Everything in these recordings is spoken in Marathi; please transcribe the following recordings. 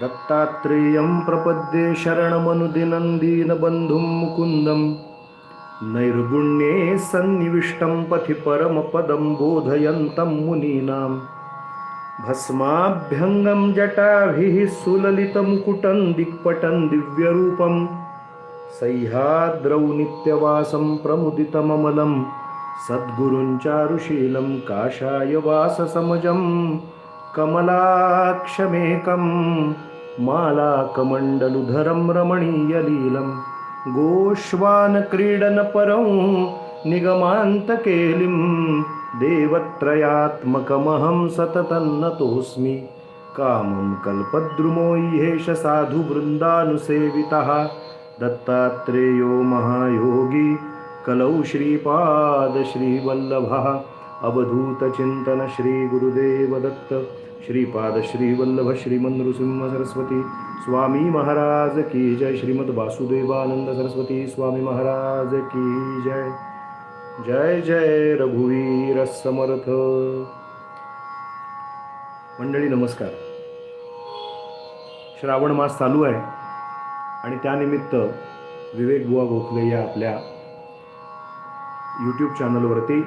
दत्तात्रेयं प्रपद्ये शरणमनुदिनन्दीनबन्धुं मुकुन्दं नैर्गुण्ये सन्निविष्टं पथि परमपदं बोधयन्तं मुनीनां भस्माभ्यङ्गं जटाभिः सुललितमुकुटं दिक्पटं दिव्यरूपं सह्याद्रौ नित्यवासं प्रमुदितममलं सद्गुरुञ्चारुशीलं काषाय वाससमजं कमलाक्षमेकम्। मालाकमण्डलुधरं रमणीयलीलं गोष्वानक्रीडनपरं निगमान्तकेलिं देवत्रयात्मकमहं सततन्नतोऽस्मि। कामं कल्पद्रुमो ह्येष साधुवृन्दानुसेवितः दत्तात्रेयो महायोगी कलौ श्रीपादश्रीवल्लभः। अवधूतचिन्तन श्रीगुरुदेव दत्त श्रीपाद श्रीवल्लभ श्रीमन्नृसिंह सरस्वती स्वामी महाराज की जय। श्रीमद वासुदेवानंद सरस्वती स्वामी महाराज की जय। जय जय रघुवीर समर्थ। मंडळी नमस्कार। श्रावण मास चालू आहे आणि त्यानिमित्त विवेक बुवा गोखले या आपल्या यूट्यूब चॅनलवरती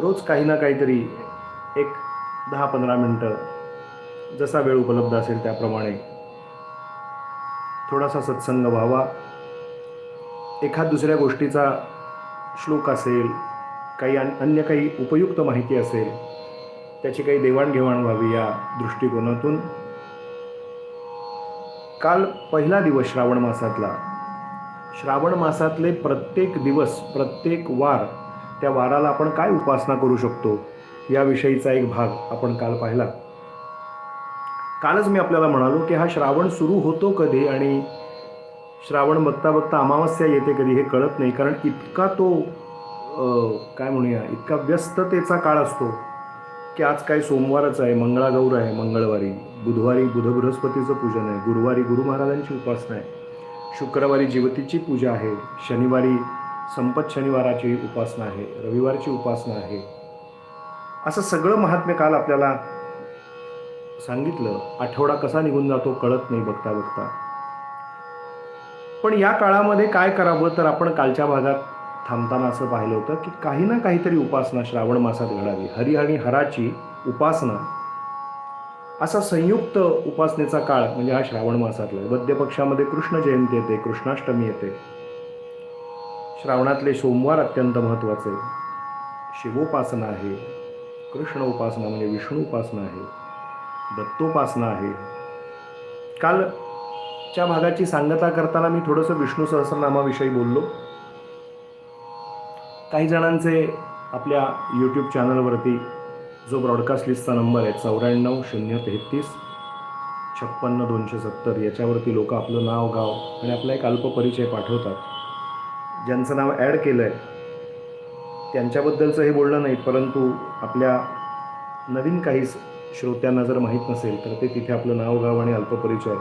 रोज काही ना काहीतरी एक दहा पंधरा मिनटं जसा वेळ उपलब्ध असेल त्याप्रमाणे थोडासा सत्संग व्हावा. एखाद दुसऱ्या गोष्टीचा श्लोक असेल काही अन- अन्य काही उपयुक्त माहिती असेल त्याची काही देवाणघेवाण व्हावी या दृष्टिकोनातून. काल पहिला दिवस श्रावण मासातला. श्रावण मासातले प्रत्येक दिवस प्रत्येक वार त्या वाराला आपण काय उपासना करू शकतो? याविषयीचा एक भाग आपण काल पाहिला. कालच मी आपल्याला म्हणालो की हा श्रावण सुरू होतो कधी आणि श्रावण बघता बघता अमावस्या येते कधी हे कळत नाही. कारण इतका तो काय म्हणूया इतका व्यस्ततेचा काळ असतो की आज काय सोमवारच आहे मंगळागौर आहे मंगळवारी बुधवारी बुध बृहस्पतीचं पूजन आहे गुरुवारी गुरु महाराजांची उपासना आहे शुक्रवारी जीवतीची पूजा आहे शनिवारी संपत शनिवाराची उपासना आहे रविवारची उपासना आहे. असं सगळं महात्म्य काल आपल्याला सांगितलं. आठवडा कसा निघून जातो कळत नाही बघता बघता. पण या काळामध्ये काय करावं तर आपण कालच्या भागात थांबताना असं पाहिलं होतं की काही ना काहीतरी उपासना श्रावण मासात घडावी. हरी आणि हराची उपासना. असा संयुक्त उपासनेचा काळ म्हणजे हा श्रावण मासातला आहे. कृष्ण जयंती येते कृष्णाष्टमी येते. श्रावणातले सोमवार अत्यंत महत्त्वाचे. शिवोपासना आहे कृष्ण उपासना म्हणजे विष्णू उपासना आहे दत्तोपासना आहे. कालच्या भागाची सांगता करताना मी थोडंसं विष्णू सहस्रनामाविषयी बोललो. काही जणांचे आपल्या यूट्यूब चॅनलवरती जो ब्रॉडकास्ट लिस्टचा नंबर आहे चौऱ्याण्णव शून्य तेहतीस छप्पन्न दोनशे सत्तर याच्यावरती लोक आपलं नाव गाव आणि आपला एक अल्पपरिचय पाठवतात. ज्यांचं नाव ॲड केलं आहे त्यांच्याबद्दलचं हे बोलणं नाही परंतु आपल्या नवीन काही श्रोत्यांना जर माहीत नसेल तर ते तिथे आपलं नाव गाव आणि अल्पपरिचय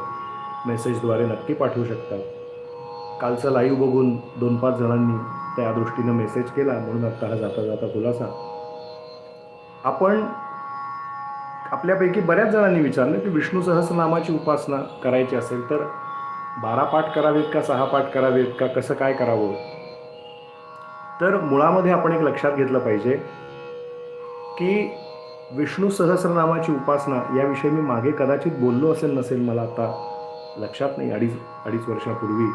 मेसेजद्वारे नक्की पाठवू शकतात. कालचं लाईव्ह बघून दोन पाच जणांनी त्या दृष्टीनं मेसेज केला म्हणून आत्ता हा जाता जाता खुलासा. आपण आपल्यापैकी बऱ्याच जणांनी विचारलं की विष्णू सहस्रनामाची उपासना करायची असेल तर बारा पाठ करावेत का सहा पाठ करावेत का कसं काय करावं? तर मुळामध्ये आपण एक लक्षात घेतलं पाहिजे की विष्णू सहस्रनामाची उपासना याविषयी मी मागे कदाचित बोललो असेल नसेल मला आता लक्षात नाही. अडीच अडीच वर्षापूर्वी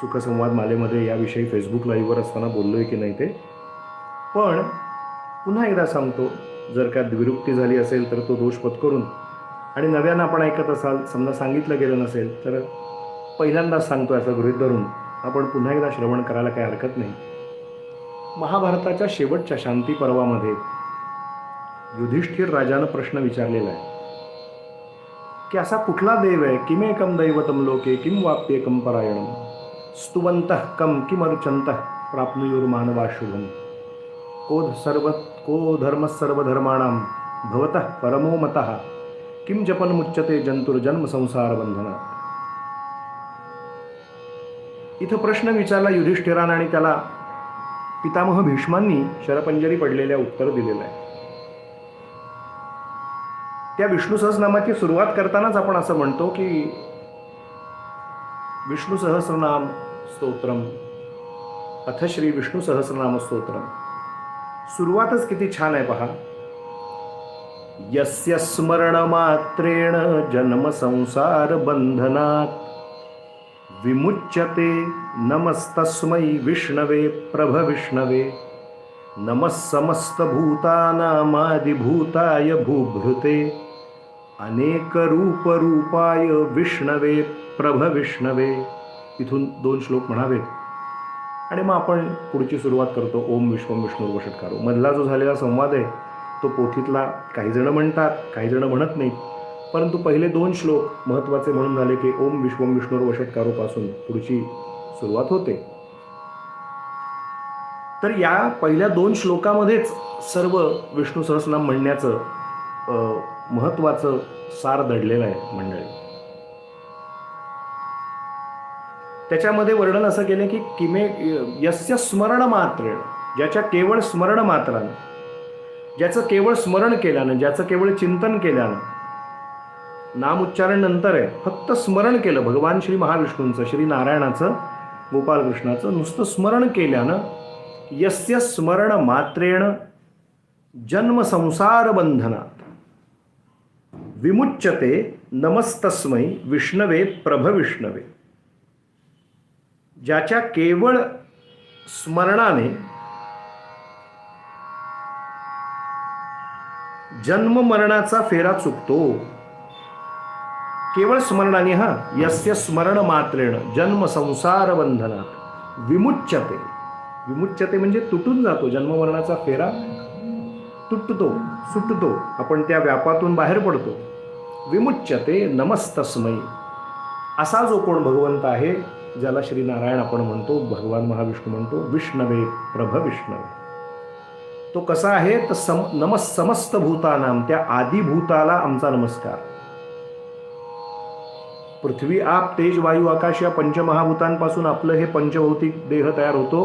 सुखसंवाद मालेमध्ये याविषयी फेसबुक लाईव्हवर असताना बोललो आहे की नाही ते. पण पुन्हा एकदा सांगतो जर का द्विरुक्ती झाली असेल तर तो दोष पत्करून आणि नव्यानं आपण ऐकत असाल समजा सांगितलं गेलं नसेल तर पहिल्यांदाच सांगतो असं गृहीत धरून आपण पुन्हा एकदा श्रवण करायला काही हरकत नाही. महाभारताच्या शेवटच्या शांती पर्वामध्ये युधिष्ठिर राजानं प्रश्न विचारलेला आहे. की असा कुठला देव आहे? किमेकम दैवतम लोके किम वाप्येकम परायण? स्तुवंत कम किमरुचंत प्राप्नुयुर मानवा शुभम को सर्व को धर्म सर्वधर्माणां भवतः परमो मत? किम जपन मुच्यते जंतुर्जन्म संसार बंधनात इथं प्रश्न विचारला युधिष्ठिरानं आणि त्याला पितामह भीष्मांनी शरपंजरी पडलेल्या उत्तर दिलेलं आहे. त्या विष्णू सहस्रनामाची सुरुवात करतानाच आपण असं म्हणतो की विष्णू सहस्रनाम स्तोत्रम अथ श्री विष्णू सहस्रनाम स्तोत्रम. सुरुवातच किती छान आहे पहा. यस्य स्मरणमात्रेण जन्म संसार बंधनात विमुच्यते। नमस्तस्मै विष्णवे प्रभविष्णवे नमः समस्तभूतानामादिभूताय भूभृते। अनेकरूपरूपाय विष्णवे प्रभविष्णवे इथून दोन श्लोक म्हणावेत. आणि मग आपण पुढची सुरुवात करतो. ओम विश्वम विष्णू वषटकारो मधला जो झालेला संवाद आहे तो पोथीतला काही जण म्हणतात काही जण म्हणत नाहीत. परंतु पहिले दोन श्लोक महत्त्वाचे म्हणून झाले की ओम विश्वम विष्णू वषटकारो पुढची सुरुवात होते. तर या पहिल्या दोन श्लोकामध्येच सर्व विष्णू सहस्रनाम म्हणण्याचं अ, महत्त्वाचं सार दडलेलं आहे मंडळी. त्याच्यामध्ये वर्णन असं केलं की किमे यस्य स्मरण मात्र ज्याच्या केवळ स्मरण मात्रानं ज्याचं केवळ स्मरण केल्यानं ज्याचं केवळ चिंतन केल्यानं नाम उच्चारण नंतर आहे फक्त स्मरण केलं. भगवान श्री महाविष्णूंचं श्री नारायणाचं गोपालकृष्णाचं नुसतं स्मरण केल्यानं यस्य स्मरण मात्रेण जन्म संसार बंधनात. विमुच्यते नमस्तस्मै विष्णवे प्रभ विष्णवे. ज्याच्या केवळ स्मरणाने जन्म मरणाचा फेरा चुकतो केवळ स्मरणाने हा? यस्य स्मरण मात्रेण जन्म संसार बंधनात विमुच्यते. विमुच्यते म्हणजे तुटून जातो जन्ममरणाचा फेरा. तुटतो सुटतो आपण त्या व्यापातून बाहेर पडतो. विमुच्यते नमस्तस्मै. असा जो कोण भगवंत आहे ज्याला श्रीनारायण आपण म्हणतो भगवान महाविष्णू म्हणतो विष्णवे प्रभ विष्णवे. तो कसा आहे? तर सम नमस समस्त भूतानाम त्या आदिभूताला आमचा नमस्कार. पृथ्वी आप तेज वायू आकाश या पंचमहाभूतांपासून आपलं हे पंचभौतिक देह तयार होतो.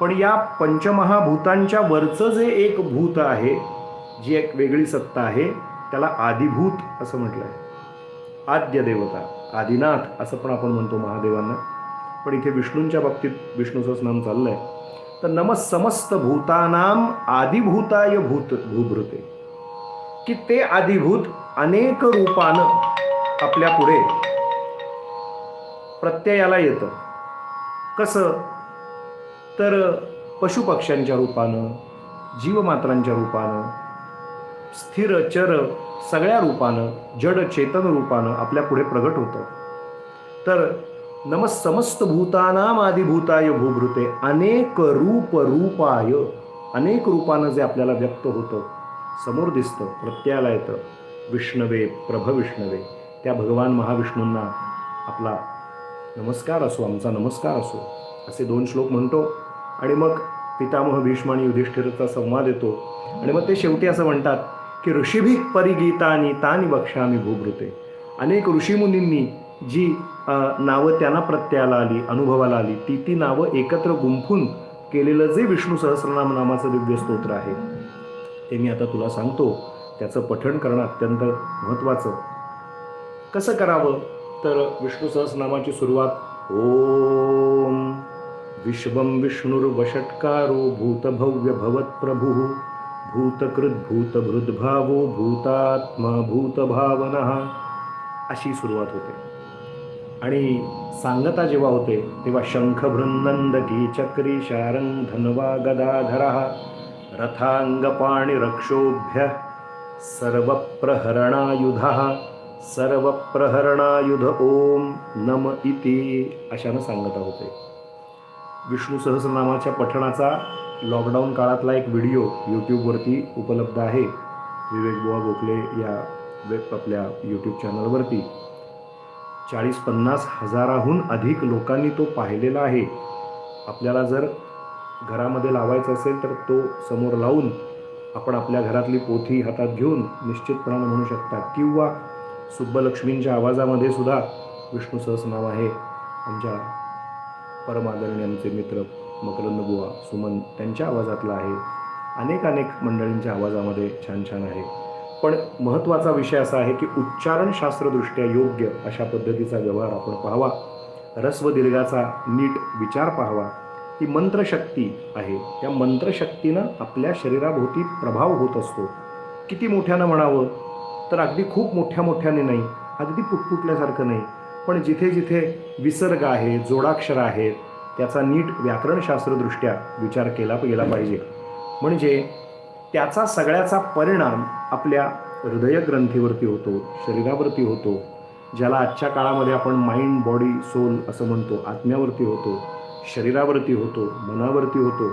पण या पंचमहाभूतांच्या वरचं जे एक भूत आहे जी एक वेगळी सत्ता आहे त्याला आदिभूत असं म्हटलं आहे आद्य देवता आदिनाथ असं पण आपण म्हणतो महादेवांना. पण इथे विष्णूंच्या बाबतीत विष्णूचंच नाम चाललंय. तर नम समस्त भूतानाम आदिभूताय भूत भूभृते. की ते आदिभूत अनेक रूपानं आपल्या पुढे प्रत्ययाला येतं. कसं? तर पशुपक्ष्यांच्या रूपानं जीवमात्रांच्या रूपानं स्थिर चर सगळ्या रूपानं जड चेतन रूपानं आपल्या पुढे प्रगट होतं. तर नम समस्त भूतानाम आदिभूताय भूभृते अनेक रूप रूपाय अनेक रूपानं जे आपल्याला व्यक्त होतं समोर दिसतं प्रत्ययाला येतं. विष्णवे प्रभ विष्णवे त्या भगवान महाविष्णूंना आपला नमस्कार असो आमचा नमस्कार असो असे दोन श्लोक म्हणतो. आणि मग पितामह भीष्म आणि युधिष्ठिरचा संवाद येतो. आणि मग ते शेवटी असं म्हणतात की ऋषीभिक परिगीतानी तानी बक्षामी भूभृते. अनेक ऋषीमुनींनी जी नावं त्यांना प्रत्ययाला आली अनुभवाला आली ती ती नावं एकत्र गुंफून केलेलं जे विष्णू सहस्रनाम नामाचं दिव्य स्तोत्र आहे ते मी आता तुला सांगतो. त्याचं पठण करणं अत्यंत महत्त्वाचं. कसं करावं? तर विष्णू सहस्रनामाची सुरुवात ओम विश्वं विष्णुर्वषट्कारो भूतभव्य भवत्प्रभु भूतकृत भूतभृद्भावो भूतात्मा भूतभावन. अशी सुरुवात होते. आणि सांगता जेव्हा होते तेव्हा शंख बृंदंदकी चक्री शारंग धनवा गदाधरा रथांगपाणि रक्षोभ्य सर्वप्रहरणायुध सर्वप्रहरणायुध ओम नम इति अशानं सांगत होते विष्णू सहस्रनामाच्या पठणाचा लॉकडाऊन काळातला एक व्हिडिओ यूट्यूबवरती उपलब्ध आहे. विवेक बुवा गोखले या वेब आपल्या यूट्यूब चॅनलवरती चाळीस पन्नास हजाराहून अधिक लोकांनी तो पाहिलेला आहे. आपल्याला जर घरामध्ये लावायचा असेल तर तो समोर लावून आपण आपल्या घरातली पोथी हातात घेऊन निश्चितपणानं म्हणू शकता किंवा सुब्बलक्ष्मींच्या आवाजामध्ये सुद्धा विष्णू सहस्रनाम आहे. आमच्या परमादरणी आमचे मित्र मकरंद बुवा सुमन त्यांच्या आवाजातला आहे. अनेक अनेक मंडळींच्या आवाजामध्ये छान छान आहे. पण महत्त्वाचा विषय असा आहे की उच्चारणशास्त्रदृष्ट्या योग्य अशा पद्धतीचा व्यवहार आपण पाहावा. रस्व दीर्घाचा नीट विचार पाहावा. ही मंत्रशक्ती आहे. या मंत्रशक्तीनं आपल्या शरीराभोवती प्रभाव होत असतो. किती मोठ्यानं म्हणावं? तर अगदी खूप मोठ्या मोठ्याने नाही अगदी पुटपुटल्यासारखं नाही. पण जिथे जिथे विसर्ग आहे जोडाक्षर आहेत त्याचा नीट व्याकरणशास्त्रदृष्ट्या विचार केला गेला पाहिजे. म्हणजे त्याचा सगळ्याचा परिणाम आपल्या हृदयग्रंथीवरती होतो शरीरावरती होतो ज्याला आजच्या काळामध्ये आपण माइंड बॉडी सोल असं म्हणतो आत्म्यावरती होतो शरीरावरती होतो मनावरती होतो.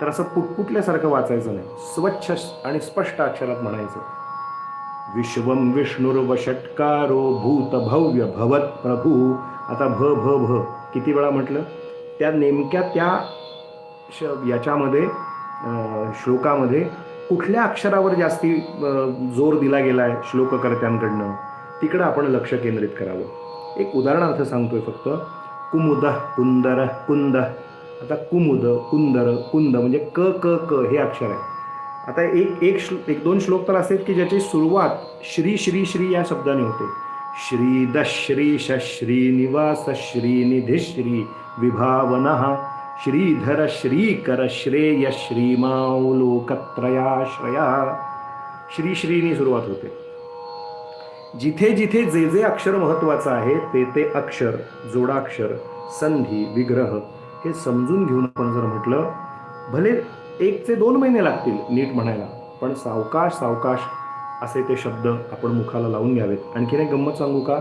तर असं पुटपुटल्यासारखं वाचायचं नाही. स्वच्छ आणि स्पष्ट अक्षरात म्हणायचं. विश्वम विष्णुर्वषटकारो भूत भव्य भवत प्रभू. आता भ भ भ. किती वेळा म्हटलं? त्या नेमक्या त्या श याच्यामध्ये श्लोकामध्ये कुठल्या अक्षरावर जास्ती जोर दिला गेला आहे श्लोककर्त्यांकडनं? तिकडं आपण लक्ष केंद्रित करावं. एक उदाहरणार्थ सांगतोय फक्त. कुमुद कुंदर कुंद. आता कुमुद कुंदर कुंद म्हणजे क क क हे अक्षर आहे. आता एक एक श्लो एक दोन श्लोक तर असे आहेत की ज्याची सुरुवात श्री श्री श्री या शब्दाने होते. श्री दश्री श्रीनिवास निवास श्री विभावन श्रीधर श्रीकर श्रेय श्रीमाऊलोकत्रयाश्रया श्री श्रीनी सुरुवात होते. जिथे जिथे जे जे अक्षर महत्वाचं आहे ते ते अक्षर जोडाक्षर संधी विग्रह हे समजून घेऊन आपण जर म्हटलं भले एक ते दोन महिने लागतील नीट म्हणायला. पण सावकाश सावकाश असे ते शब्द आपण मुखाला लावून घ्यावेत. आणखीन एक गंमत सांगू का?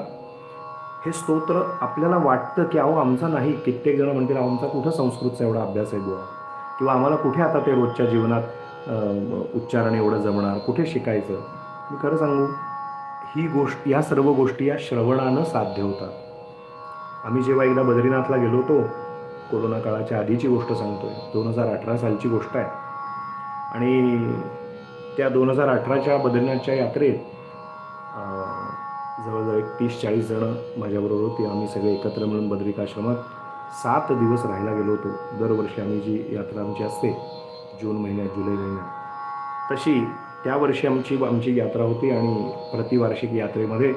हे स्तोत्र आपल्याला वाटतं की अहो आमचा नाही. कित्येक जण म्हणतील "अहो, आमचा कुठं संस्कृतचा एवढा अभ्यास आहे बुवा? किंवा आम्हाला कुठे आता ते रोजच्या जीवनात उच्चारण एवढं जमणार? कुठे शिकायचं? मी खरं सांगू ही गोष्ट या सर्व गोष्टी या श्रवणानं साध्य होतात. आम्ही जेव्हा एकदा बद्रीनाथला गेलो होतो कोरोना काळाच्या आधीची गोष्ट सांगतोय. दोन हजार अठरा सालची गोष्ट आहे. आणि त्या दोन हजार अठराच्या बद्रीनाथच्या यात्रेत जवळजवळ एक तीस चाळीस जणं माझ्याबरोबर होती. आम्ही सगळे एकत्र मिळून बद्रिकाश्रमात सात दिवस राहायला गेलो होतो. दरवर्षी आम्ही जी यात्रा आमची असते जून महिन्यात जुलै महिन्यात तशी त्या वर्षी आमची आमची यात्रा होती आणि प्रतिवार्षिक यात्रेमध्ये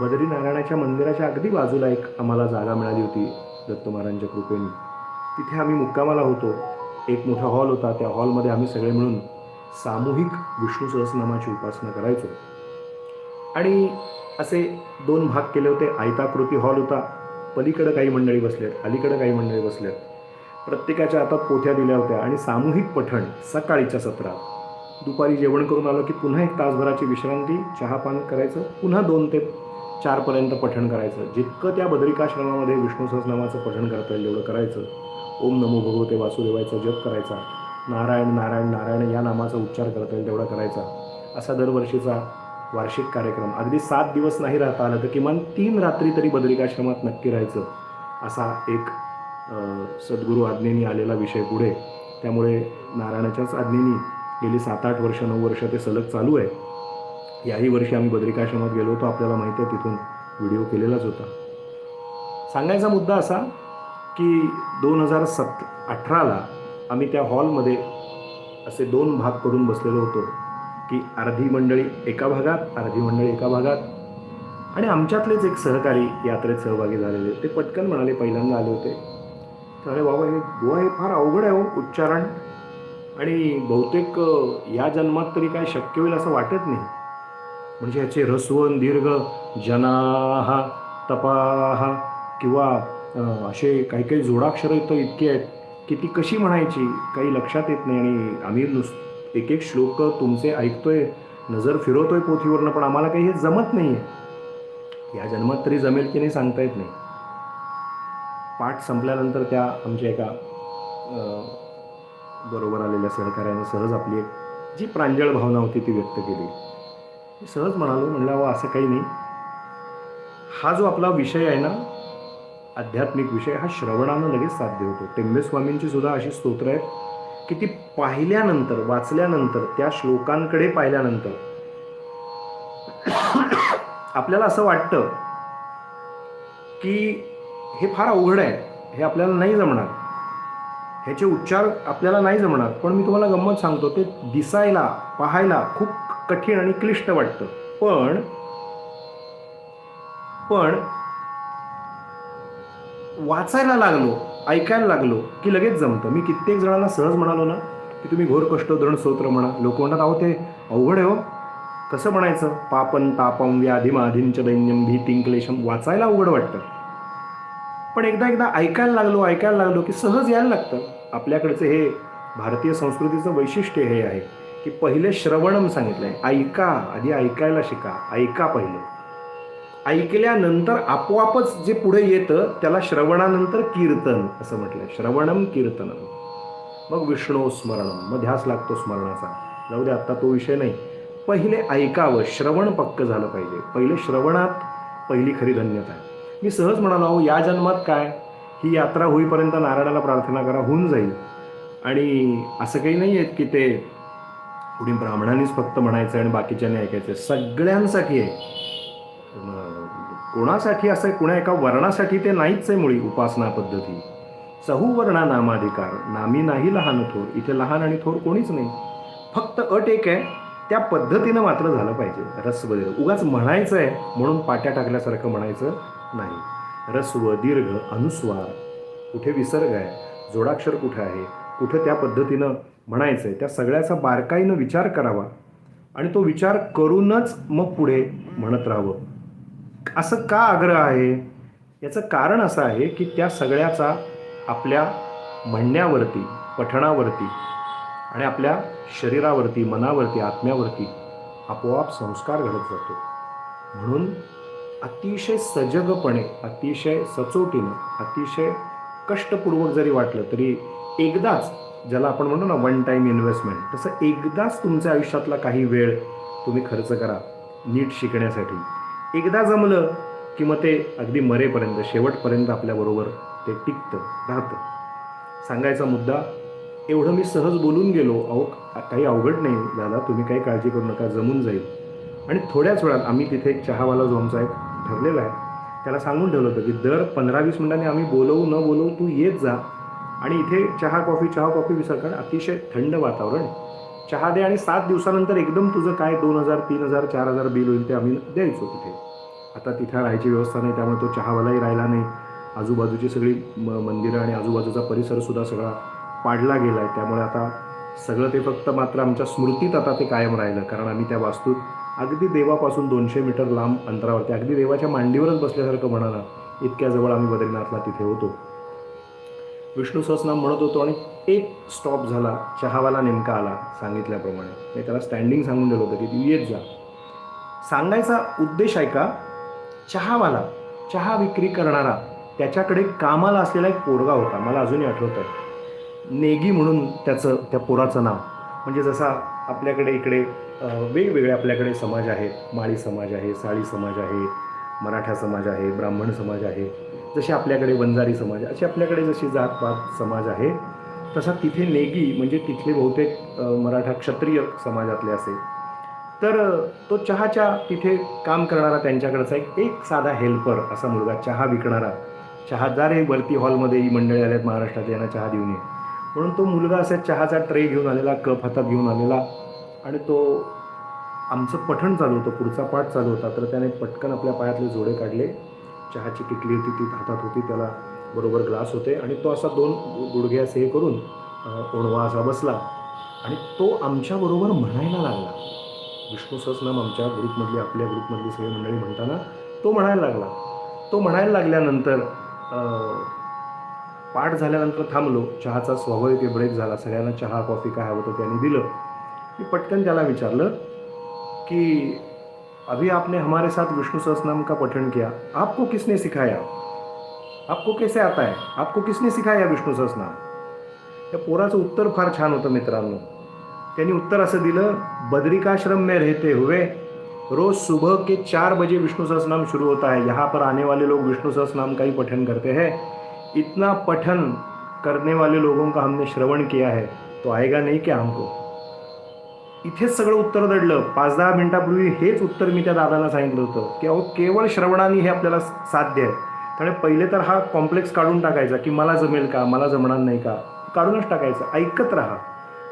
बद्रीनारायणाच्या मंदिराच्या अगदी बाजूला एक आम्हाला जागा मिळाली होती. दत्त महाराजांच्या कृपेने. तिथे आम्ही मुक्कामाला होतो. एक मोठा हॉल होता. त्या हॉलमध्ये आम्ही सगळे मिळून सामूहिक विष्णू सहस्रनामाची उपासना करायचो. आणि असे दोन भाग केले होते. आयताकृती हॉल होता. पलीकडं काही मंडळी बसल्यात अलीकडं काही मंडळी बसल्यात प्रत्येकाच्या हातात पोथ्या दिल्या होत्या आणि सामूहिक पठण सकाळीच्या सत्रात दुपारी जेवण करून आलो की पुन्हा एक तासभराची विश्रांती चहापान करायचं पुन्हा दोन ते चारपर्यंत पठण करायचं. जितकं त्या बदरिकाश्रमामध्ये विष्णू सहस्रनामाचं पठण करता येईल तेवढं करायचं. ओम नमो भगवते वासुदेवाचा जप करायचा. नारायण नारायण नारायण या नामाचा उच्चार करता येईल तेवढा करायचा. असा दरवर्षीचा वार्षिक कार्यक्रम. अगदी सात दिवस नाही राहता आलं तर किमान तीन रात्री तरी बदरिकाश्रमात नक्की राहायचं. असा एक सद्गुरू आज्ञेने आलेला विषय पुढे. त्यामुळे नारायणाच्याच आज्ञेनी गेली सात आठ वर्ष नऊ वर्ष ते सलग चालू आहे. याही वर्षी आम्ही बद्रिकाश्रमात गेलो होतो. आपल्याला माहिती आहे तिथून व्हिडिओ केलेलाच होता. सांगायचा मुद्दा असा की दोन हजार सत अठराला आम्ही त्या हॉलमध्ये असे दोन भाग करून बसलेलो होतो की अर्धी मंडळी एका भागात अर्धी मंडळी एका भागात. आणि आमच्यातलेच एक सहकारी यात्रेत सहभागी झालेले. ते पटकन म्हणाले पहिल्यांदा आले होते. तर अरे बाबा हे गोवा हे फार अवघड आहे हो उच्चारण. आणि बहुतेक या जन्मात तरी काय शक्य होईल असं वाटत नाही. म्हणजे याचे रस्वन दीर्घ जनाह तपाहा किंवा असे काही काही जोडाक्षरं तर इतके आहेत की ती कशी म्हणायची? काही लक्षात येत नाही आणि आम्ही नुस एक एक श्लोक तुमचे ऐकतोय नजर फिरवतोय पोथीवरनं पण आम्हाला काही हे जमत नाही आहे या जन्मात तरी जमेल की नाही सांगता येत नाही. पाठ संपल्यानंतर त्या आमच्या एका बरोबर आलेल्या सहकार्याने सहज आपली एक जी प्रांजळ भावना होती ती व्यक्त केली. सहज म्हणालो म्हणलं वा असं काही नाही. हा जो आपला विषय आहे ना आध्यात्मिक विषय हा श्रवणानं लगेच साध्य होतो. टेंबे स्वामींची सुद्धा अशी स्तोत्र आहेत की ती पाहिल्यानंतर वाचल्यानंतर त्या श्लोकांकडे पाहिल्यानंतर आपल्याला असं वाटतं की हे फार अवघड आहे. हे आपल्याला नाही जमणार. ह्याचे उच्चार आपल्याला नाही जमणार. पण मी तुम्हाला गंमत सांगतो ते दिसायला पाहायला खूप कठीण आणि क्लिष्ट वाटतं. पण पण वाचायला लागलो ऐकायला लागलो की लगेच जमतं. मी कित्येक जणांना सहज म्हणालो ना की तुम्ही घोर कष्ट धरण स्तोत्र म्हणा. लोक म्हणतात अहो ते अवघड आहे हो. कसं म्हणायचं? पापन तापम व्याधिमाधींच दैन्यम भीतिं क्लेशम वाचायला अवघड वाटतं. पण एकदा एकदा ऐकायला लागलो ऐकायला लागलो की सहज यायला लागतं. आपल्याकडचं हे भारतीय संस्कृतीचं वैशिष्ट्य हे आहे. की पहिले श्रवणम सांगितलंय. ऐका आधी ऐकायला शिका. ऐका पहिलं. ऐकल्यानंतर आपोआपच जे पुढे येतं त्याला श्रवणानंतर कीर्तन असं म्हटलंय. श्रवणम कीर्तनम. मग विष्णू स्मरणम. मग ध्यास लागतो स्मरणाचा. जाऊ दे आत्ता तो विषय नाही. पहिले ऐकावं. श्रवण पक्क झालं पाहिजे. पहिले श्रवणात पहिली खरी धन्यता. आहे मी सहज म्हणालो अहो या जन्मात काय? ही यात्रा होईपर्यंत नारायणाला प्रार्थना करा होऊन जाईल. आणि असं काही नाही आहेत की ते कुणी ब्राह्मणांनीच फक्त म्हणायचं आणि बाकीच्यांनी ऐकायचं सगळ्यांसाठी आहे. कोणासाठी असं आहे, कुणा एका वर्णासाठी ते नाहीच आहे मुळी उपासना पद्धती. चहुवर्णा नामाधिकार. नामी नाही लहान थोर. इथे लहान आणि थोर कोणीच नाही. फक्त अट एक आहे. त्या पद्धतीनं मात्र झालं पाहिजे. रस्व उगाच म्हणायचं आहे म्हणून पाट्या टाकल्यासारखं म्हणायचं नाही. रस्व दीर्घ अनुस्वार. कुठे विसर्ग आहे? जोडाक्षर कुठं आहे? कुठं त्या पद्धतीनं म्हणायचं आहे त्या सगळ्याचा बारकाईनं विचार करावा आणि तो विचार करूनच मग पुढे म्हणत राहावं. असं का आग्रह आहे? याचं कारण असं आहे की त्या सगळ्याचा आपल्या म्हणण्यावरती पठणावरती आणि आपल्या शरीरावरती मनावरती आत्म्यावरती आपोआप संस्कार घडत जातो. म्हणून अतिशय सजगपणे अतिशय सचोटीनं अतिशय कष्टपूर्वक जरी वाटलं तरी एकदाच ज्याला आपण म्हणतो ना वन टाईम इन्व्हेस्टमेंट तसं एकदाच तुमच्या आयुष्यातला काही वेळ तुम्ही खर्च करा नीट शिकण्यासाठी. एकदा जमलं की मग ते अगदी मरेपर्यंत शेवटपर्यंत आपल्याबरोबर ते टिकतं राहतं. सांगायचा मुद्दा एवढं मी सहज बोलून गेलो अहो काही अवघड नाही दादा तुम्ही काही काळजी करू नका जमून जाईल. आणि थोड्याच वेळात आम्ही तिथे एक चहावाला जो आमचा एक ठरलेला आहे त्याला सांगून ठेवलं होतं की दर पंधरा वीस मिनिटांनी आम्ही बोलवू न बोलवू तू येत जा. आणि इथे चहा कॉफी चहा कॉफी विसर कारण अतिशय थंड वातावरण. चहा दे आणि सात दिवसानंतर एकदम तुझं काय दोन हजार तीन हजार चार हजार बिल होईल ते आम्ही द्यायचो तिथे. आता तिथे राहायची व्यवस्था नाही त्यामुळे तो चहावालाही राहिला नाही. आजूबाजूची सगळी म मंदिरं आणि आजूबाजूचा परिसरसुद्धा सगळा पाडला गेला आहे त्यामुळे आता सगळं ते फक्त मात्र आमच्या स्मृतीत आता ते कायम राहिलं. कारण आम्ही त्या वास्तूत अगदी देवापासून दोनशे मीटर लांब अंतरावरती अगदी देवाच्या मांडीवरच बसल्यासारखं म्हणा ना इतक्या जवळ आम्ही बद्रीनाथला तिथे होतो. विष्णू सहस्रनाम म्हणत होतो आणि एक स्टॉप झाला. चहावाला नेमका आला सांगितल्याप्रमाणे. मी त्याला स्टँडिंग सांगून दिलं होतं की तू येत जा. सांगायचा उद्देश आहे का? चहावाला चहा विक्री करणारा त्याच्याकडे कामाला असलेला एक पोरगा होता. मला अजूनही आठवत. आहे नेगी म्हणून त्याचं त्या पोराचं नाव. म्हणजे जसा आपल्याकडे इकडे वेगवेगळे आपल्याकडे समाज आहेत माळी समाज आहे साळी समाज आहे मराठा समाज आहे ब्राह्मण समाज आहे. जसे आपल्याकडे वंजारी समाज अशी आपल्याकडे जशी जातपात समाज आहे तसा तिथे नेगी म्हणजे तिथले बहुतेक मराठा क्षत्रिय समाजातले असेल तर तो चहाच्या तिथे काम करणारा त्यांच्याकडचा एक एक साधा हेल्पर असा मुलगा चहा विकणारा. चहादार वरती हॉलमध्ये ही मंडळी आल्यात महाराष्ट्रात यांना चहा देऊन ये. म्हणून तो मुलगा असा चहाचा ट्रे घेऊन आलेला कप हातात घेऊन आलेला आणि तो आमचं पठण चालू होतं पुढचा पाठ चालू होता. तर त्याने पटकन आपल्या पायातले जोडे काढले. चहाची किटली होती ती हातात होती त्याला बरोबर ग्लास होते आणि तो असा दोन गु- गुडघे असे हे करून ओणवा असा बसला आणि तो आमच्याबरोबर म्हणायला लागला. विष्णू सहस्रनाम आमच्या ग्रुपमधली आपल्या ग्रुपमधली सगळी मंडळी म्हणताना तो म्हणायला लागला. तो म्हणायला लागल्यानंतर पाठ झाल्यानंतर थांबलो. चहाचा स्वाभाविक ब्रेक झाला. सगळ्यांना चहा कॉफी काय हवं होतं त्यांनी दिलं. मी पटकन त्याला विचारलं की अभी आपने हमारे साथ विष्णु सहस्रनाम का पठन किया। आपको किसने सिखाया? आपको कैसे आता है? आपको किसने सिखाया विष्णू सहस्रनाम? या पोराचं उत्तर फार छान होतं मित्रांनो. त्यांनी उत्तर असं दिलं बद्रिकाश्रम में रहते हुए रोज सुबह के चार बजे विष्णु सहस्रनाम शुरू होता है। यहाँ पर आने वाले लोग विष्णु सहस्रनाम का ही पठन करते हैं। इतना पठन करने वाले लोगों का हमने श्रवण किया है तो आएगा नहीं क्या हमको? इथेच सगळं उत्तर दडलं. पाच दहा मिनिटापूर्वी हेच उत्तर मी त्या दादाला सांगितलं होतं की अहो केवळ श्रवणाने हे आपल्याला साध्य आहे. त्यामुळे पहिले तर हा कॉम्प्लेक्स काढून टाकायचा की मला जमेल का मला जमणार नाही का काढूनच टाकायचं. ऐकत राहा.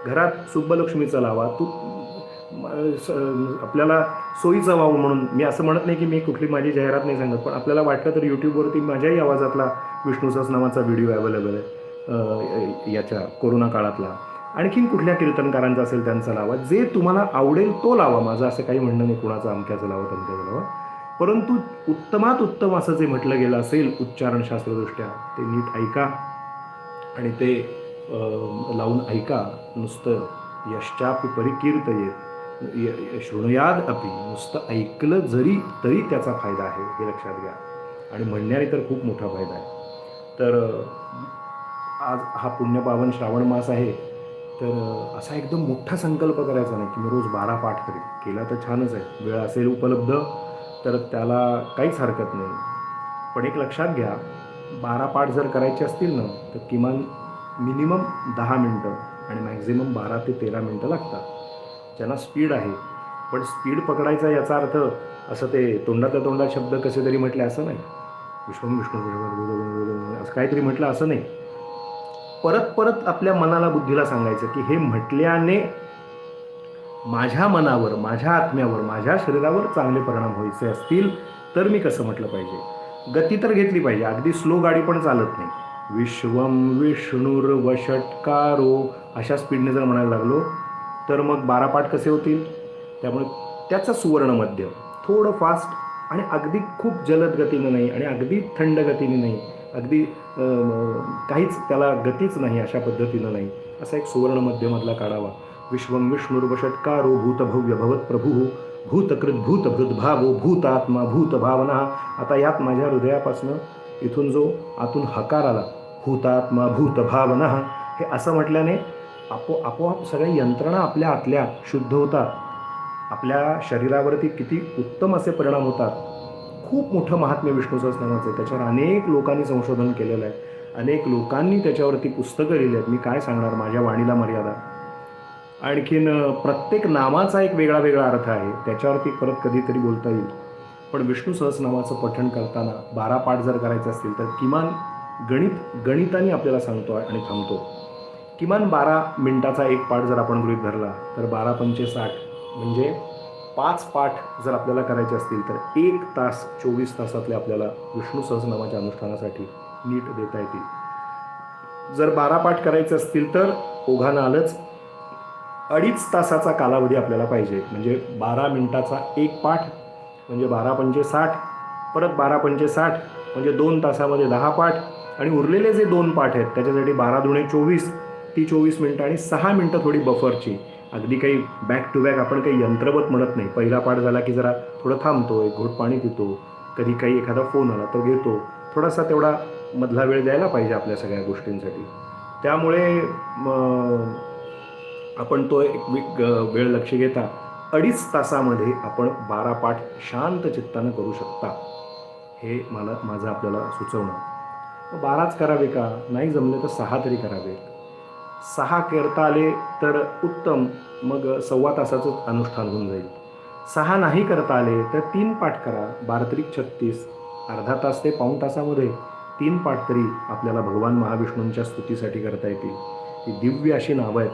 घरात सुब्बलक्ष्मीचा लावा तू स- आपल्याला सोयीचं व्हावं म्हणून. मी असं म्हणत नाही की मी कुठली माझी जाहिरात नाही सांगत पण आपल्याला वाटलं तर यूट्यूबवरती माझ्याही आवाजातला विष्णूसास नावाचा व्हिडिओ अवेलेबल आहे याच्या कोरोना काळातला. आणखीन कुठल्या कीर्तनकारांचा असेल त्यांचा लावा? जे तुम्हाला आवडेल तो लावा. माझं असं काही म्हणणं नाही कुणाचं अमक्याचं लावा तमक्याचं लावा. परंतु उत्तमात उत्तम असं जे म्हटलं गेलं असेल उच्चारणशास्त्रदृष्ट्या ते नीट ऐका आणि ते लावून ऐका. नुसतं यश्चापि परिकीर्त येत शृणयाद अपि नुसतं ऐकलं जरी तरी त्याचा फायदा आहे हे लक्षात घ्या. आणि म्हणण्याने तर खूप मोठा फायदा आहे. तर आज हा पुण्यपावन श्रावण मास आहे. तर असा एकदम मोठा संकल्प करायचा नाही की मी रोज बारा पाठ करेन केला तर छानच आहे. वेळ असेल उपलब्ध तर त्याला काहीच हरकत नाही. पण एक लक्षात घ्या बारा पाठ जर करायचे असतील ना तर किमान मिनिमम दहा मिनटं आणि मॅक्झिमम बारा ते तेरा मिनटं लागतात. ज्यांना स्पीड आहे. पण स्पीड पकडायचा याचा अर्थ असं ते तोंडातल्या तोंडात शब्द कसे तरी म्हटले असं नाही. विश्वम विष्णू विष्णू असं काहीतरी म्हटलं असं नाही. परत परत आपल्या मनाला बुद्धीला सांगायचं की हे म्हटल्याने माझ्या मनावर माझ्या आत्म्यावर माझ्या शरीरावर चांगले परिणाम व्हायचे असतील तर मी कसं म्हटलं पाहिजे? गती तर घेतली पाहिजे. अगदी स्लो गाडी पण चालत नाही. विश्वम विष्णुर वषटकारो अशा स्पीडने जर म्हणायला लागलो तर मग बारा पाठ कसे होतील? त्यामुळे त्याचं सुवर्ण मध्य. थोडं फास्ट आणि अगदी खूप जलद गतीनं नाही आणि अगदी थंड गतीने नाही. अगदी काहीच त्याला गतीच नाही अशा पद्धतीनं नाही. असा एक सुवर्ण मध्यमधला काढावा. विश्वम विष्णुर्वषटकारो भूतभव्य भवत प्रभू भूतकृत भूतभृत भावो भूतात्मा भूत भावना आता यात माझ्या हृदयापासनं इथून जो आतून हकार आला भूतात्मा भूत भावना हे असं म्हटल्याने आपो आपोआप सगळ्या यंत्रणा आपल्या आतल्या शुद्ध होतात. आपल्या शरीरावरती किती उत्तम असे परिणाम होतात. खूप मोठं महात्म्य विष्णू सहस्रनामाचं आहे. त्याच्यावर अनेक लोकांनी संशोधन केलेलं आहे. अनेक लोकांनी त्याच्यावरती पुस्तकं लिहिली आहेत. मी काय सांगणार? माझ्या वाणीला मर्यादा. आणखीन प्रत्येक नामाचा एक वेगळा वेगळा अर्थ आहे. त्याच्यावरती परत कधीतरी बोलता येईल. पण विष्णू सहस्रनामाचं पठण करताना बारा पाठ जर करायचे असतील तर किमान गणित गणिताने आपल्याला सांगतो आणि थांबतो. किमान बारा मिनिटाचा एक पाठ जर आपण गृहित धरला तर बारा पंचे साठ म्हणजे पाच पाठ जर आपल्याला करायचे असतील तर एक तास चोवीस तासातले आपल्याला विष्णू सहस्रनामाच्या अनुष्ठानासाठी नीट देता येतील. जर बारा पाठ करायचे असतील तर ओघानं आलंच अडीच तासाचा कालावधी आपल्याला पाहिजे. म्हणजे बारा मिनिटाचा एक पाठ म्हणजे बारा पंचे साठ परत बारा पंचे साठ म्हणजे दोन तासामध्ये दहा पाठ आणि उरलेले जे दोन पाठ आहेत त्याच्यासाठी बारा दुणे चोवीस ती चोवीस मिनटं आणि सहा मिनटं थोडी बफरची. अगदी काही बॅक टू बॅक आपण काही यंत्रवत म्हणत नाही. पहिला पाठ झाला की जरा थोडं थांबतो एक घोट पाणी पितो कधी काही एखादा फोन आला तर घेतो. थोडासा तेवढा मधला वेळ द्यायला पाहिजे आपल्या सगळ्या गोष्टींसाठी. त्यामुळे आपण तो एक ग- वेळ लक्ष घेता. अडीच तासामध्ये आपण बारा पाठ शांत चित्तानं करू शकता. हे मला माझं आपल्याला सुचवणं. बाराच करावे का? नाही जमले तर सहा तरी करावे. सहा करता आले तर उत्तम मग सव्वा तासाचं अनुष्ठान होऊन जाईल. सहा नाही करता आले तर तीन पाठ करा बारत्रिक छत्तीस अर्धा तास ते पाऊण तासामध्ये. तीन पाठ तरी आपल्याला भगवान महाविष्णूंच्या स्तुतीसाठी करता येतील. ती दिव्य अशी नावं आहेत.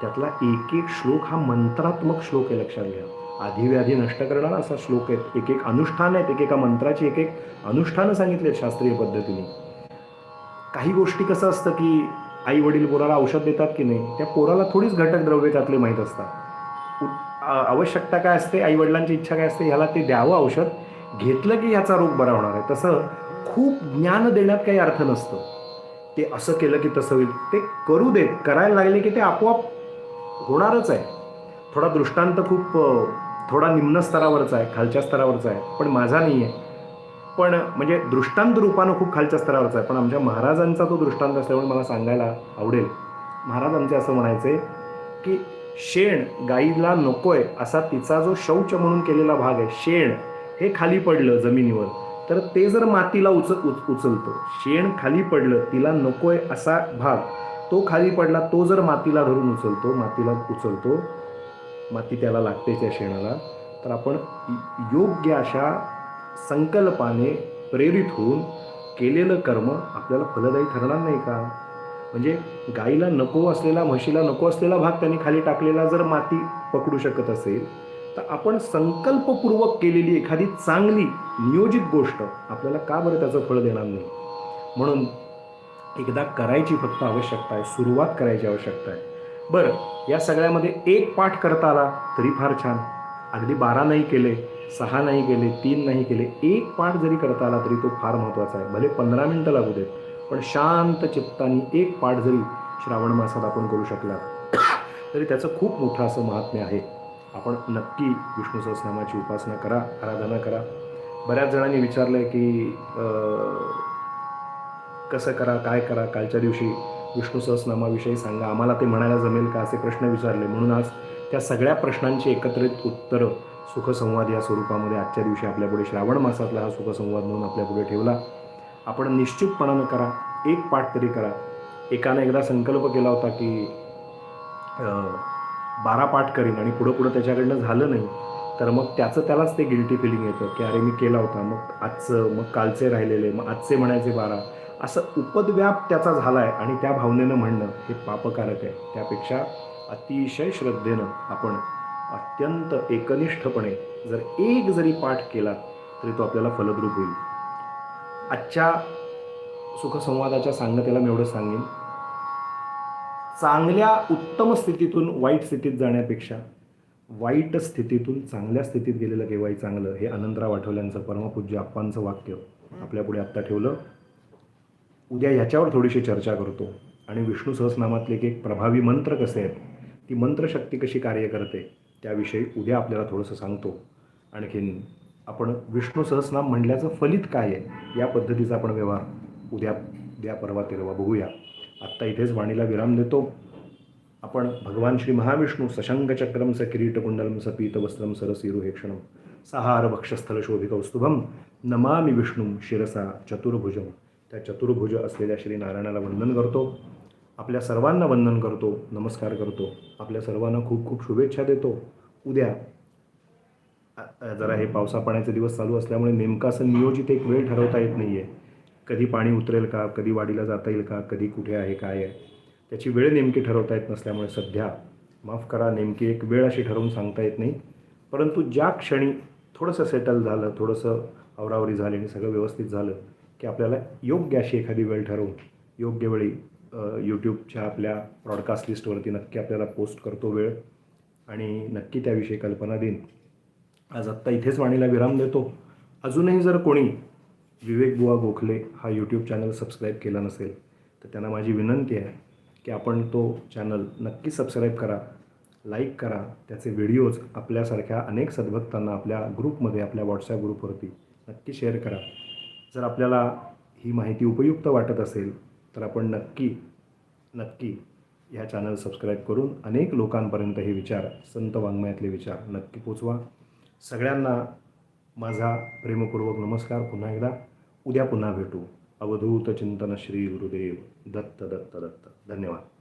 त्यातला एक एक श्लोक हा मंत्रात्मक श्लोक आहे लक्षात घ्या. आधीव्याधी नष्ट करणारा असा श्लोक आहेत एक एक अनुष्ठान आहेत एकेका मंत्राची एक एक अनुष्ठानं सांगितली आहेत शास्त्रीय पद्धतीने. काही गोष्टी कसं असतं की आई वडील पोराला औषध देतात की नाही त्या पोराला थोडीच घटक द्रव्य त्यातले माहीत असतात. आवश्यकता काय असते आई वडिलांची इच्छा काय असते ह्याला ते द्यावं औषध घेतलं की ह्याचा रोग बरा होणार आहे. तसं खूप ज्ञान देण्यात काही अर्थ नसतं. ते असं केलं की तसं होईल. ते करू देत करायला लागले की ते आपोआप होणारच आहे. थोडा दृष्टांत खूप थोडा निम्न स्तरावरचा आहे खालच्या स्तरावरचा आहे पण माझा नाही आहे पण म्हणजे दृष्टांत रूपानं खूप खालच्या स्तरावरचा आहे. पण आमच्या महाराजांचा तो दृष्टांत असल्यामुळे मला सांगायला आवडेल. महाराज आमचे असं म्हणायचे की शेण गाईला नकोय असा तिचा जो शौच म्हणून केलेला भाग आहे शेण हे खाली पडलं जमिनीवर तर ते जर मातीला उच उच उचलतं. शेण खाली पडलं तिला नकोय असा भाग. तो खाली पडला तो जर मातीला धरून उचलतो मातीला उचलतो माती त्याला लागते त्या शेणाला तर आपण योग्य अशा संकल्पाने प्रेरित होऊन केलेलं कर्म आपल्याला फलदायी ठरणार नाही का? म्हणजे गाईला नको असलेला म्हशीला नको असलेला भाग त्यांनी खाली टाकलेला जर माती पकडू शकत असेल तर आपण संकल्पपूर्वक केलेली एखादी चांगली नियोजित गोष्ट आपल्याला का बरं त्याचं फळ देणार नाही? म्हणून एकदा करायची फक्त आवश्यकता आहे सुरुवात करायची आवश्यकता आहे. बरं या सगळ्यामध्ये एक पाठ करता आला तरी फार छान. अगदी बारा नाही केले सहा नाही केले तीन नाही केले एक पाठ जरी करता आला तरी तो फार महत्त्वाचा आहे. भले पंधरा मिनटं लागू देत पण शांत चित्ताने एक पाठ जरी श्रावण मासात आपण करू शकला तरी त्याचं खूप मोठं असं महात्म्य आहे. आपण नक्की विष्णू सहस्रनामाची उपासना करा आराधना करा. बऱ्याच जणांनी विचारलं आहे की कसं करा काय करा कालच्या दिवशी विष्णू सहस्रनामाविषयी सांगा. आम्हाला ते म्हणायला जमेल का असे प्रश्न विचारले. म्हणून आज त्या सगळ्या प्रश्नांची एकत्रित उत्तरं सुखसंवाद या स्वरूपामध्ये आजच्या दिवशी आपल्यापुढे श्रावण मासातला हा सुखसंवाद म्हणून आपल्यापुढे ठेवला. आपण निश्चितपणानं करा एक पाठ तरी करा. एकानं एकदा संकल्प केला होता की बारा पाठ करीन आणि पुढं पुढं त्याच्याकडनं झालं नाही तर मग त्याचं त्यालाच ते गिल्टी फिलिंग येतं की अरे मी केला होता मग आजचं मग कालचे राहिलेले मग आजचे म्हणायचे बारा. असं उपद्व्याप त्याचा झाला आहे आणि त्या भावनेनं म्हणणं हे पापकारक आहे. त्यापेक्षा अतिशय श्रद्धेनं आपण अत्यंत एकनिष्ठपणे जर एक जरी पाठ केला तरी तो आपल्याला फलद्रूप होईल. आजच्या सुखसंवादाच्या सांगतेला मी एवढं सांगेन. चांगल्या उत्तम स्थितीतून वाईट स्थितीत जाण्यापेक्षा वाईट स्थितीतून चांगल्या स्थितीत गेलेलं केव्हाही चांगलं हे अनंतराव आठवल्यांचं परमपूज्य आप्पांचं वाक्य आपल्यापुढे आत्ता ठेवलं. उद्या ह्याच्यावर थोडीशी चर्चा करतो. आणि विष्णू सहस्रनामातले एक एक प्रभावी मंत्र कसे आहेत ती मंत्रशक्ती कशी कार्य करते त्याविषयी उद्या आपल्याला थोडंसं सांगतो. आणखीन आपण विष्णू सहस्रनाम म्हणल्याचं फलित काय आहे? या पद्धतीचा आपण व्यवहार उद्या उद्या परवा तेरवा बघूया. आत्ता इथेच वाणीला विराम देतो. आपण भगवान श्री महाविष्णू सशंग चक्रम स किरीटकुंडलम स पीतवस्त्रम वस्त्रम सहार भक्षस्थल शोभिकौस्तुभम नमामि विष्णू शिरसा चतुर्भुजम त्या चतुर्भुज असलेल्या श्री नारायणाला वंदन करतो. आपल्या सर्वांना वंदन करतो नमस्कार करतो. आपल्या सर्वांना खूप खूप शुभेच्छा देतो. उद्या जरा हे पावसा पाण्याचे दिवस चालू असल्यामुळे नेमकं असं नियोजित एक वेळ ठरवता येत नाही आहे कधी पाणी उतरेल का? कधी वाडीला जाता येईल का? कधी कुठे आहे काय आहे? त्याची वेळ नेमकी ठरवता येत नसल्यामुळे सध्या माफ करा नेमकी एक वेळ अशी ठरवून सांगता येत नाही. परंतु ज्या क्षणी थोडंसं सेटल झालं थोडंसं आवरावरी झाली आणि सगळं व्यवस्थित झालं की आपल्याला योग्य अशी एखादी वेळ ठरवून योग्य वेळी यूट्यूबच्या आपल्या ब्रॉडकास्ट लिस्टवरती नक्की आपल्याला पोस्ट करतो वेळ. आणि नक्की त्याविषयी कल्पना देईन. आज आत्ता इथेच वाणीला विराम देतो. अजूनही जर कोणी विवेक बुवा गोखले हा यूट्यूब चॅनल सबस्क्राईब केला नसेल तर त्यांना माझी विनंती आहे की आपण तो चॅनल नक्की सबस्क्राईब करा लाईक करा. त्याचे व्हिडिओज आपल्यासारख्या अनेक सद्भक्तांना आपल्या ग्रुपमध्ये आपल्या व्हॉट्सॲप ग्रुपवरती नक्की शेअर करा. जर आपल्याला ही माहिती उपयुक्त वाटत असेल तर आपण नक्की नक्की ह्या चॅनल सबस्क्राईब करून अनेक लोकांपर्यंत हे विचार संत वाङ्मयातले विचार नक्की पोचवा. सगळ्यांना माझा प्रेमपूर्वक नमस्कार. पुन्हा एकदा उद्या पुन्हा भेटू. अवधूत चिंतन श्री गुरुदेव दत्त दत्त दत्त. धन्यवाद.